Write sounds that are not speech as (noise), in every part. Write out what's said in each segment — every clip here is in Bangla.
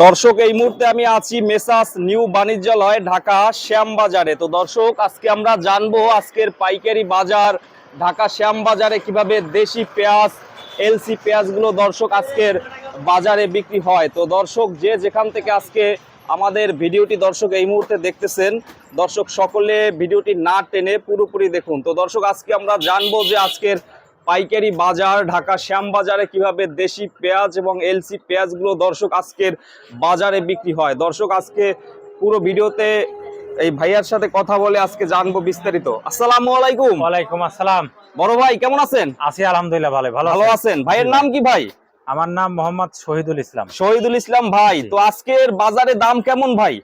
দর্শক, এই মুহূর্তে আমি আছি মেসাস নিউ বাণিজ্যালয়, ঢাকা শ্যামবাজারে। তো দর্শক, আজকে আমরা জানব আজকের পাইকারি বাজার, ঢাকা শ্যামবাজারে কীভাবে দেশি পেঁয়াজ, এলসি পেঁয়াজগুলো দর্শক আজকের বাজারে বিক্রি হয়। তো দর্শক, যে যেখান থেকে আজকে আমাদের ভিডিওটি দর্শক এই মুহূর্তে দেখতেছেন, দর্শক সকলে ভিডিওটি না টেনে পুরোপুরি দেখুন। তো দর্শক, আজকে আমরা জানব যে আজকের পাইকারি বাজার ঢাকা শ্যাম বাজারে কীভাবে দেশি পেঁয়াজ এবং এলসি পেঁয়াজগুলো দর্শক আজকের বাজারে বিক্রি হয়? দর্শক আজকে পুরো ভিডিওতে এই ভাইয়ার সাথে কথা বলে আজকে জানব বিস্তারিত। আসসালামু আলাইকুম। ওয়ালাইকুম আসসালাম। বড় ভাই কেমন আছেন? আছি আলহামদুলিল্লাহ ভালো ভালো ভালো আছেন? আছেন। ভাইয়ের নাম কি ভাই? আমার নাম মোহাম্মদ শহীদুল ইসলাম। শহীদুল ইসলাম ভাই তো আজকের বাজারে দাম কেমন ভাই?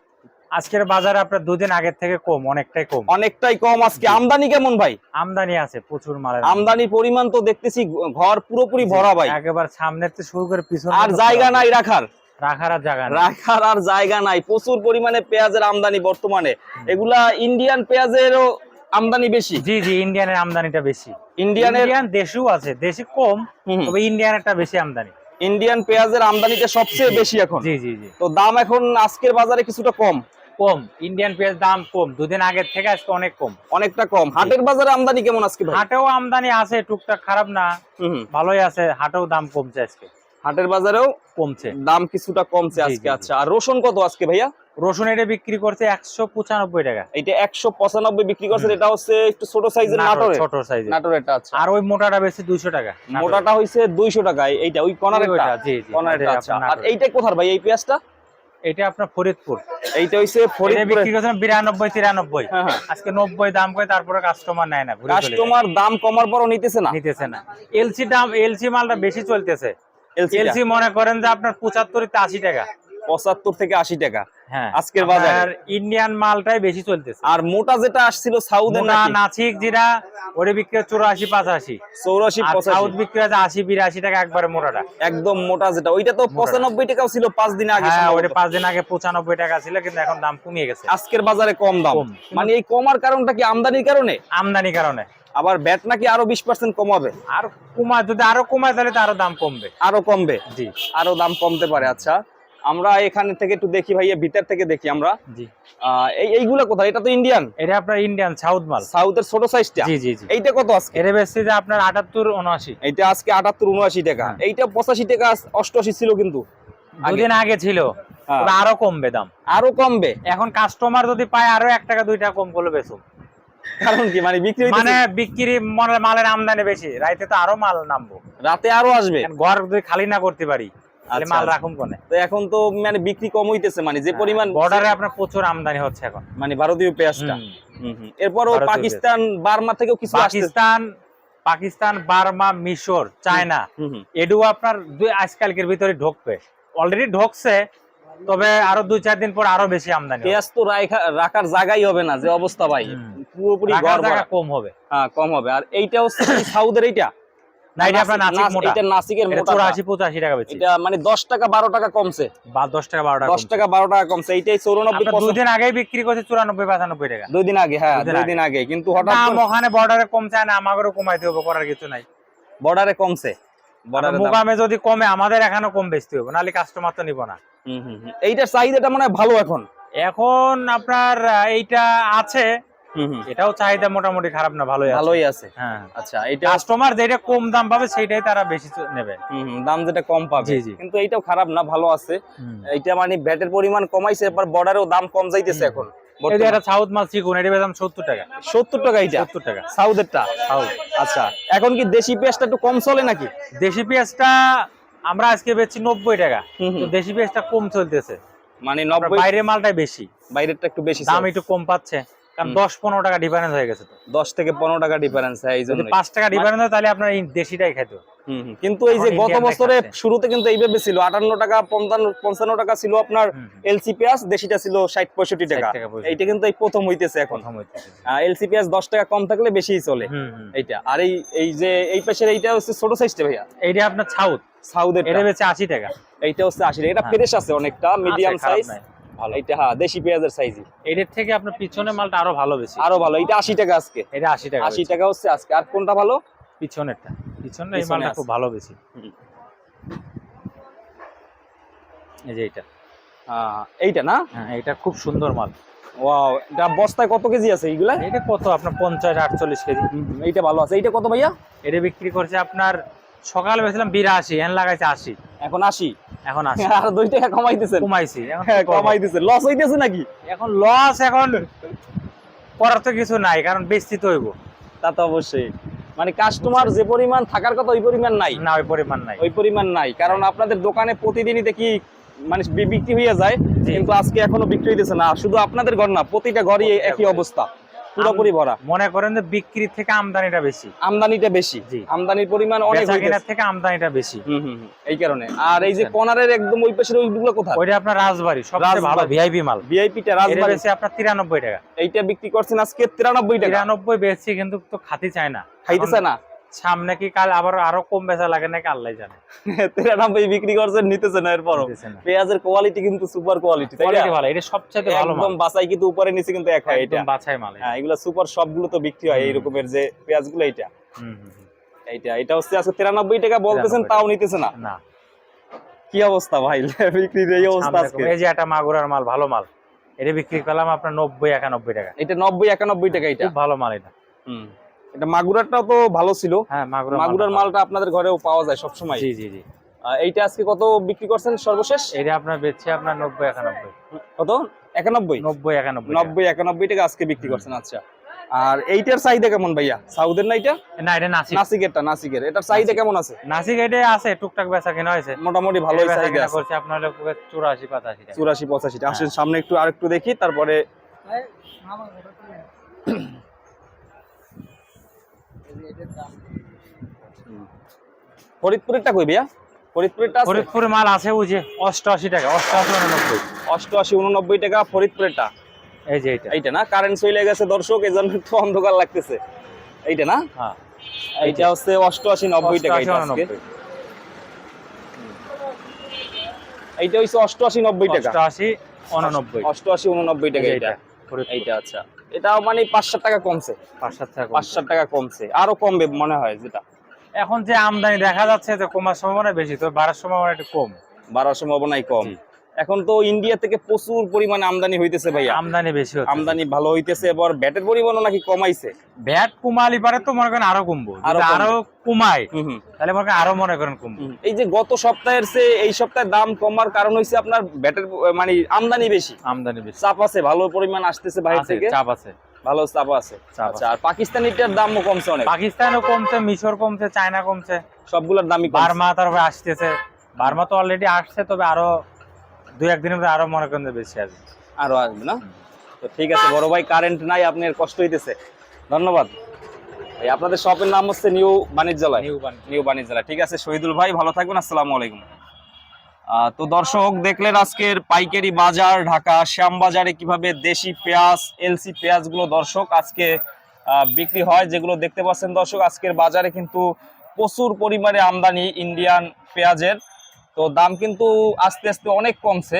আজকের বাজারে আপনার দুদিন আগের থেকে কম অনেকটাই কম। অনেকটাই কম আজকে। আমদানি কেমন ভাই? আমদানি আছে প্রচুর মালের। আমদানি পরিমাণ তো দেখতেছি ঘর পুরোপুরি ভরা ভাই। একেবারে সামনের থেকে শুরু করে পিছন আর জায়গা নাই রাখার। রাখার আর জায়গা নাই। রাখার আর জায়গা নাই। প্রচুর পরিমাণে পেঁয়াজের আমদানি বর্তমানে। এগুলা ইন্ডিয়ান পেঁয়াজেরও আমদানি বেশি। জি জি ইন্ডিয়ানের আমদানিটা বেশি। ইন্ডিয়ানের ইন্ডিয়ান দেশও আছে দেশি কম হুম, তবে ইন্ডিয়ানেরটা বেশি আমদানি। ইন্ডিয়ান পেঁয়াজের আমদানিটা সবচেয়ে বেশি এখন। জি জি জি। তো দাম এখন আজকের বাজারে কিছুটা কম। কম ইন্ডিয়ান পেঁয়াজ দাম কম দুদিন আগের থেকে আজকে অনেক কম। অনেকটা কম। হাটের বাজারে আমদানি কেমন আজকে হাটেও আমদানি আছে টুকটাক খারাপ না। ভালোই আছে হাটেও দাম কমছে আজকে। হাটের বাজারেও কমছে। দাম কিছুটা কমছে আজকে। আচ্ছা। আর রসুন কত আজকে ভাইয়া? রসুন এটা বিক্রি করছে একশো পঁচানব্বই টাকা। এটা একশো পঁচানব্বই বিক্রি করছে এটা হচ্ছে একটু ছোট সাইজের নাটোর, ছোট সাইজের। নাটোরেরটা আচ্ছা। আর ওই মোটাটা বেশি দুইশো টাকা মোটাটা হইছে দুইশো টাকায় এইটা ওই ওইটা, জি জি। কর্নারেরটা এটা আচ্ছা। আর এইটা কোথার ভাই এই পেঁয়াজটা? এটা আপনার ফরিদপুর। এইটা হইছে এটা বিক্রি করছেন বিরানব্বই তিরানব্বই। হ্যাঁ, হ্যাঁ। আজকে নব্বই দাম করে তারপরে কাস্টমার নেয় না। কাস্টমার দাম কমার পরও নিতেছে না? নিতেছে না। এলসি দাম এলসি মালটা বেশি চলতেছে। এলসি এলসি মনে করেন যে আপনার পঁচাত্তর আশি টাকা। পঁচাত্তর থেকে আশি টাকা। হ্যাঁ। আজকের বাজারে। ইন্ডিয়ান মালটাই বেশি চলতেছে। আর মোটা যেটা আসছিল মোটা নাচিক জিরা ওটা বিক্রি চুরাশি পাঁচাশি। চৌরাশি সাউথ বিক্রি হচ্ছে আশি বিরাশি টাকা একবারে মোটাটা। একদম মোটা যেটা। ওইটা তো পঁচানব্বই টাকাও ছিল পাঁচ দিন আগে হ্যাঁ। ওটা পাঁচ দিন আগে পঁচানব্বই টাকা ছিল কিন্তু এখন দাম কমিয়ে গেছে। আজকের বাজারে কম দাম। মানে এই কমার কারণটা কি আমদানির কারণে? আমদানি কারণে। আবার ব্যাট নাকি আরও বিশ পার্সেন্ট কমাবে? আর কমায় যদি আরও কমায় তাহলে তো আরও দাম কমবে। আরও কমবে? জি। আরও দাম কমতে পারে আচ্ছা। আমরা এখান থেকে একটু দেখি ভাইয়া ভিতর থেকে দেখি আমরা। জি। এই এইগুলা কোথায়? এটা তো ইন্ডিয়ান এটা আপনার ইন্ডিয়ান সাউথ মাল সাউথের ছোট সাইজটা জি জি এইটা কত আজকে? এর বেশি যে আপনার আটাত্তর উনআশি। এইটা আজকে আটাত্তর উনআশি টাকা। হ্যাঁ। এইটা পঁচাশি টাকা অষ্টআশি ছিল কিন্তু। দুদিন আগে ছিল। হ্যাঁ। আরও কমবে দাম। আরও কমবে। এখন কাস্টমার যদি পায় আরও এক টাকা দুই টাকা কম করলে বেশি কারণ কি? মানে বিক্রি মানে বিক্রি মনে- মালের আমদানি বেশি। রাইতে তো আরও মাল নামবো। রাতে আরও আসবে। ঘর যদি খালি না করতে পারি। মাল আচ্ছা। রাখুন কোনে? তো এখন তো মানে বিক্রি কম হইতেছে মানে যে পরিমাণ বর্ডারে আপনার প্রচুর আমদানি হচ্ছে এখন। মানে ভারতীয় পেঁয়াজটা। এরপরও পাকিস্তান বার্মা থেকেও কিছু পাকিস্তান পাকিস্তান বার্মা মিশর চায়না। এডু আপনার দুই আজকালকের ভিতরে ঢুকবে। অলরেডি ঢুকছে তবে আরও দুই চার দিন পর আরও বেশি আমদানি। পেঁয়াজ তো রাখার জায়গাই হবে না যে অবস্থা ভাই। পুরোপুরি। কম হবে। হ্যাঁ কম হবে। আর এইটা হচ্ছে সাউদের এইটা? না এটা আপনার নাসিক মোটা। এটা নাসিকের মোটা চুরাশি পঁচাশি টাকা বেশি এটা মানে টাকা টাকা কমছে। বা দশ টাকা বারো টাকা দশ টাকা বারো টাকা কমছে। এইটাই চৌরানব্বই আপনার দুই দিন আগেই বিক্রি করছে চুরানব্বই পঁচানব্বই টাকা। দুই দিন আগে হ্যাঁ দুই দিন আগে। কিন্তু হঠাৎ দাম ওখানে বর্ডারে কম না আমাদেরও কমাইতে হবে করার কিছু নাই। বর্ডারে কমছে। বর্ডারে মুকামে যদি কমে আমাদের এখানেও কম বেচতে হবে নাহলে কাস্টমার তো নিব না। হুম, হুম, হুম। এইটার চাহিদাটা মনে হয় ভালো এখন। এখন আপনার এইটা আছে। এটাও চাহিদা মোটামুটি খারাপ না ভালোই ভালোই আছে। হ্যাঁ। আচ্ছা এইটা কাস্টমার যেটা কম দাম পাবে সেইটাই তারা বেশি নেবে। দাম যেটা কম পাবে। কিন্তু এইটাও খারাপ না ভালো আছে। এইটা মানে ব্যাটের পরিমাণ কমাইছে এবার বর্ডারেও দাম কম যাইতেছে এখন। যে সাউথ মাল চিকুন এটা বেদাম সত্তর টাকা। সত্তর টাকা এইটা? সত্তর টাকা। সাউথেরটা সাউথ আচ্ছা এখন কি দেশি পেঁয়াজটা একটু কম চলে নাকি? দেশি পেঁয়াজটা আমরা আজকে বেচছি নব্বই টাকা। দেশি পেঁয়াজটা কম চলতেছে। মানে বাইরের মালটাই বেশি। বাইরেরটা একটু বেশি দাম একটু কম পাচ্ছে। কারণ দশ পনেরো টাকা ডিফারেন্স হয়ে গেছে তো। দশ থেকে পনেরো টাকা ডিফারেন্স হয় এই যদি জন্য পাঁচ টাকা ডিফারেন্স হয় তাহলে আপনার দেশিটাই খেতে কিন্তু এই যে গত বছরে শুরুতে কিন্তু এইভাবে ছিল আটান্ন টাকা পঞ্চান্ন পঞ্চান্ন টাকা ছিল আপনার। এলসি পেঁয়াজ দেশিটা ছিল ষাট পঁয়ষট্টি 60 টাকা। টাকা, এইটা কিন্তু এই প্রথম হইতেছে এখন। এলসি পেঁয়াজ দশ টাকা কম থাকলে বেশিই চলে। এইটা। আর এই এই যে এই পাশের এইটা হচ্ছে ছোট সাইজটা ভাইয়া। এইটা আপনার সাউথ সাউথের এটা বেচে আশি টাকা। এইটা হচ্ছে আশি এটা হ্যাঁ। ফ্রেশ আছে অনেকটা মিডিয়াম সাইজ। ভালো। এইটা হ্যাঁ দেশি পেঁয়াজের সাইজই। এটার থেকে আপনার পিছনে মালটা আরও ভালো বেশি। আরও ভালো এটা আশি টাকা আজকে। এটা আশি টাকা আশি টাকা হচ্ছে আজকে। আর কোনটা ভালো? পিছনেরটা। পিছনে এই মালটা খুব ভালো বেশি। এই যে এটা হ্যাঁ এইটা না? হ্যাঁ এটা খুব সুন্দর মাল। ওয়াও এটা বস্তায় কত কেজি আছে এইগুলা? এটা কত? আপনার পঞ্চাশ আটচল্লিশ কেজি। এইটা ভালো আছে। এইটা কত ভাইয়া? এটা বিক্রি করছে আপনার সকালে বেছিলাম বিরাশি এন লাগাইছে আশি। এখন আশি? এখন আশি (laughs) আর টাকা কমাইতেছেন। কমাইছি এখন কি হ্যাঁ কমাইতেছেন। লস হইতেছে নাকি? এখন লস এখন করার তো কিছু নাই কারণ হইব। তা তো অবশ্যই। মানে কাস্টমার যে পরিমাণ থাকার কথা ওই পরিমাণ নাই। না ওই পরিমাণ নাই। ওই পরিমাণ নাই। কারণ আপনাদের দোকানে প্রতিদিনই দেখি মানে বিক্রি হয়ে যায় কিন্তু আজকে এখনও বিক্রি হইতেছে না। শুধু আপনাদের ঘর না প্রতিটা ঘরই একই অবস্থা। পুরোপুরি ভরা। মনে করেন যে বিক্রি থেকে আমদানিটা বেশি। আমদানিটা বেশি। আমদানির পরিমাণ অনেক কেনার থেকে আমদানিটা বেশি। এই কারণে। আর এই যে বুঝছেন। একদম ওই পাশের ওইগুলো কোথায়? ওইটা আপনার রাজবাড়ি সবচেয়ে ভালো। ভিআইপি মাল। ভিআইপিটা রাজবাড়ি। বেশি আপনার তিরানব্বই টাকা। এইটা বিক্রি করছেন আজকে তিরানব্বই টাকা। তিরানব্বই বেচছি কিন্তু তো খাতি চায় না। খাইতেছে না? সামনে কি কাল আবার আরও কম বেচা লাগে নাকি আল্লাহ জানে। (laughs) তিরানব্বই বিক্রি করছেন নিতেছে না এরপরও। পেঁয়াজের কোয়ালিটি কিন্তু সুপার কোয়ালিটি Quality ভালো এটা সবচেয়ে ভালো একদম বাসাই কিন্তু উপরে নিচে কিন্তু এক হয় এটা। বাছাই মাল হ্যাঁ এগুলা সুপার সবগুলো তো বিক্রি হয় এই। রকমের যে পেঁয়াজগুলো হুম। এইটা এটা হচ্ছে আজকে তিরানব্বই টাকা বলতেছেন তাও নিতেছে না। না। কি অবস্থা ভাই? (laughs) বিক্রির এই অবস্থা আজকে। এই যে একটা মাগুরার মাল ভালো মাল। এটা বিক্রি করলাম আপনার নব্বই একানব্বই টাকা। এটা নব্বই একানব্বই টাকা এটা। ভালো মাল এটা। হুম। এটা মাগুরারটাও তো ভালো ছিল। হ্যাঁ মাগুরার মাগুরার মালটা আপনাদের ঘরেও পাওয়া যায় সবসময়। জি জি জি। এইটা আজকে কত বিক্রি করছেন সর্বশেষ? এটা আপনার বেচছে আপনার নব্বই একানব্বই। কত? একানব্বই? নব্বই একানব্বই টাকা। নব্বই একানব্বই টাকা আজকে বিক্রি করছেন আচ্ছা। আর এইটার চাহিদা কেমন ভাইয়া? সাউদের না এটা না এটা নাসিক। নাসিকেরটা নাসিকের। এটার চাহিদা কেমন আছে? নাসিক এটা আছে টুকটাক বেচা কেনা হয়েছে। মোটামুটি ভালোই চাহিদা আছে। করছে আপনার হলো চুরাশি পাঁচাশি টাকা। চুরাশি পঁচাশিটা আসেন সামনে একটু আরেকটু দেখি তারপরে ফরিদপুরেরটা কই ভাইয়া? ফরিদপুরেরটা আছে? ফরিদপুর মাল আছে ওই যে অষ্টআশি টাকা অষ্টআশি উননব্বই। অষ্টআশি উননব্বই টাকা ফরিদপুরেরটা? এই যে এটা এইটা না? কারেন্ট চলে গেছে দর্শক এই জন্য একটু অন্ধকার লাগতেছে। এইটা না? হ্যাঁ। এইটা হচ্ছে অষ্টআশি নব্বই টাকা এটা আজকে। এইটা হচ্ছে অষ্টআশি নব্বই টাকা। অষ্টআশি উননব্বই। অষ্টআশি উননব্বই টাকা এইটা। এইটা আচ্ছা। এটাও মানে পাঁচশো টাকা কমছে। পাঁচশো সাত টাকা পাঁচ টাকা কমছে। আরও কমবে মনে হয় যেটা। এখন যে আমদানি দেখা যাচ্ছে যে কমার সম্ভাবনা বেশি তো বাড়ার সম্ভাবনা একটু কম। বাড়ার সম্ভাবনাই কম। এখন তো ইন্ডিয়া থেকে প্রচুর পরিমাণে আমদানি হইতেছে ভাইয়া। আমদানি বেশি হচ্ছে। আমদানি ভালো হইতেছে এবার ব্যাটের পরিমাণও নাকি কমাইছে। ভ্যাট কমালি পারে তো মনে করেন আরও কমবো। আরও কমায় তাহলে মনে করেন আরও মনে করেন কমবো। এই যে গত সপ্তাহের চেয়ে এই সপ্তাহে দাম কমার কারণ হইছে আপনার ব্যাটের মানে আমদানি বেশি। আমদানি বেশি। চাপ আছে ভালো পরিমাণ আসতেছে বাইরে থেকে। চাপ আছে। ভালো চাপ আছে। আচ্ছা আর পাকিস্তানিটার দামও কমছে অনেক। পাকিস্তানও কমছে মিশর কমছে চায়না কমছে। সবগুলোর দামই বার্মা তারপরে আসতেছে। বার্মা তো অলরেডি আসছে তবে আরও দুই একদিনের মধ্যে আরও মনে করেন বেশি আসবে। আরও আসবে না? তো ঠিক আছে বড় ভাই কারেন্ট নাই আপনার কষ্ট হইতেছে। ধন্যবাদ। এই আপনাদের শপের নাম হচ্ছে নিউ বাণিজ্যালয় নিউ বাণিজ্যালয় ঠিক আছে শহীদুল ভাই ভালো থাকবেন আসসালামু আলাইকুম। তো দর্শক দেখলেন আজকের পাইকারি বাজার ঢাকা শ্যামবাজারে কীভাবে দেশি পেঁয়াজ এলসি পেঁয়াজগুলো দর্শক আজকে বিক্রি হয় যেগুলো দেখতে পাচ্ছেন দর্শক আজকের বাজারে কিন্তু প্রচুর পরিমাণে আমদানি ইন্ডিয়ান পেঁয়াজের। তো দাম কিন্তু আস্তে আস্তে অনেক কমছে।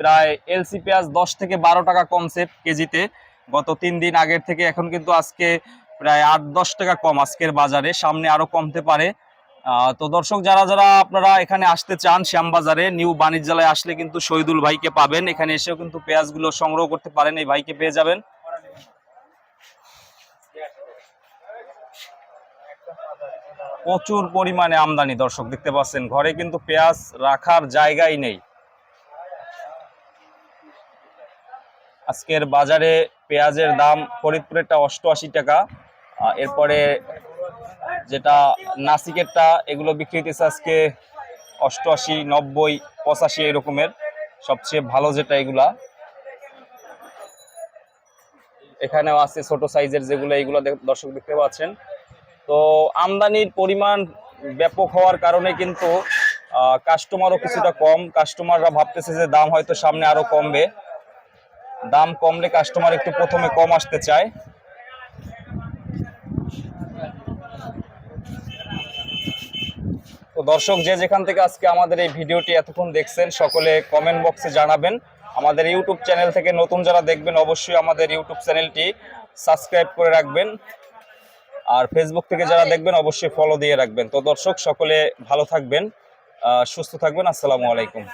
প্রায় এলসি পেঁয়াজ দশ থেকে বারো টাকা কমছে কেজিতে। গত তিন দিন আগের থেকে এখন কিন্তু আজকে প্রায় আট, দশ টাকা কম আজকের বাজারে, সামনে আরও কমতে পারে। তো দর্শক, যারা যারা আপনারা এখানে আসতে চান শ্যামবাজারে, নিউ বাণিজ্যালয়ে আসলে কিন্তু শহীদুল ভাইকে পাবেন। এখানে এসেও কিন্তু পেঁয়াজগুলো সংগ্রহ করতে পারেন, এই ভাইকে পেয়ে যাবেন। প্রচুর পরিমাণে আমদানি, দর্শক, দেখতে পাচ্ছেন, ঘরে কিন্তু পেঁয়াজ রাখার জায়গাই নেই। আজকের বাজারে পেঁয়াজের দাম ফরিদপুরেরটা অষ্টআশি টাকা এরপরে যেটা নাসিকেরটা, এগুলো বিক্রি হইতেছে আজকে অষ্টআশি, নব্বই, পঁচাশি এরকমের, সবচেয়ে ভালো যেটা এগুলা। এখানেও আছে ছোট সাইজের যেগুলো, এইগুলো দর্শক দেখতে পাচ্ছেন। তো আমদানির পরিমাণ ব্যাপক হওয়ার কারণে কিন্তু কাস্টমারও কিছুটা কম। কাস্টমাররা ভাবতেছে যে দাম হয়তো সামনে আরও কমবে। দাম কমলে কাস্টমার একটু প্রথমে কম আসতে চায়। তো দর্শক, যে যেখান থেকে আজকে আমাদের এই ভিডিওটি এতক্ষণ দেখছেন, সকলে কমেন্ট বক্সে জানাবেন। আমাদের ইউটিউব চ্যানেল থেকে নতুন যারা দেখবেন, অবশ্যই আমাদের ইউটিউব চ্যানেলটি সাবস্ক্রাইব করে রাখবেন। আর ফেসবুক থেকে যারা দেখবেন অবশ্যই ফলো দিয়ে রাখবেন। তো দর্শক সকলে ভালো থাকবেন আহ, সুস্থ থাকবেন। আসসালামু আলাইকুম।